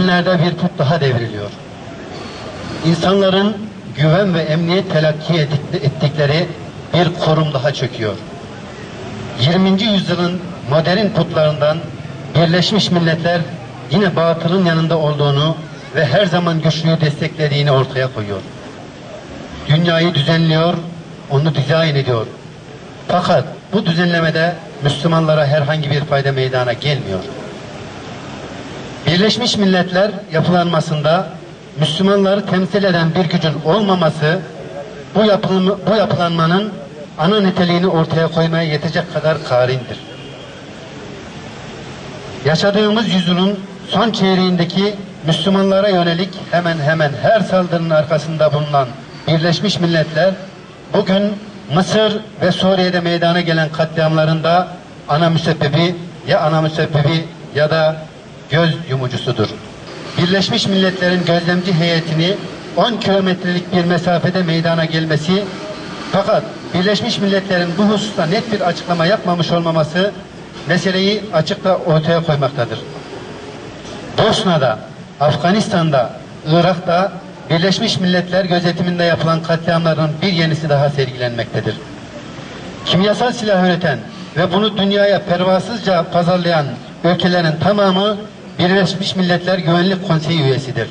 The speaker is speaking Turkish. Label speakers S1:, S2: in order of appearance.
S1: zihinlerde bir put daha devriliyor. İnsanların güven ve emniyet telakki ettik- ettikleri bir kurum daha çöküyor. 20. yüzyılın modern putlarından Birleşmiş Milletler yine batılın yanında olduğunu ve her zaman güçlüyü desteklediğini ortaya koyuyor. Dünyayı düzenliyor, onu dizayn ediyor. Fakat bu düzenlemede Müslümanlara herhangi bir fayda meydana gelmiyor. Birleşmiş Milletler yapılanmasında Müslümanları temsil eden bir gücün olmaması bu, yapılma, bu yapılanmanın ana niteliğini ortaya koymaya yetecek kadar karindir. Yaşadığımız yüzyılın son çeyreğindeki Müslümanlara yönelik hemen hemen her saldırının arkasında bulunan Birleşmiş Milletler bugün Mısır ve Suriye'de meydana gelen katliamlarında ana müsebbibi ya ana müsebbibi ya da göz yumucusudur. Birleşmiş Milletler'in gözlemci heyetini 10 kilometrelik bir mesafede meydana gelmesi fakat Birleşmiş Milletler'in bu hususta net bir açıklama yapmamış olmaması meseleyi açıkta ortaya koymaktadır. Bosna'da, Afganistan'da, Irak'ta Birleşmiş Milletler gözetiminde yapılan katliamların bir yenisi daha sergilenmektedir. Kimyasal silah üreten ve bunu dünyaya pervasızca pazarlayan ülkelerin tamamı Birleşmiş Milletler Güvenlik Konseyi üyesidir.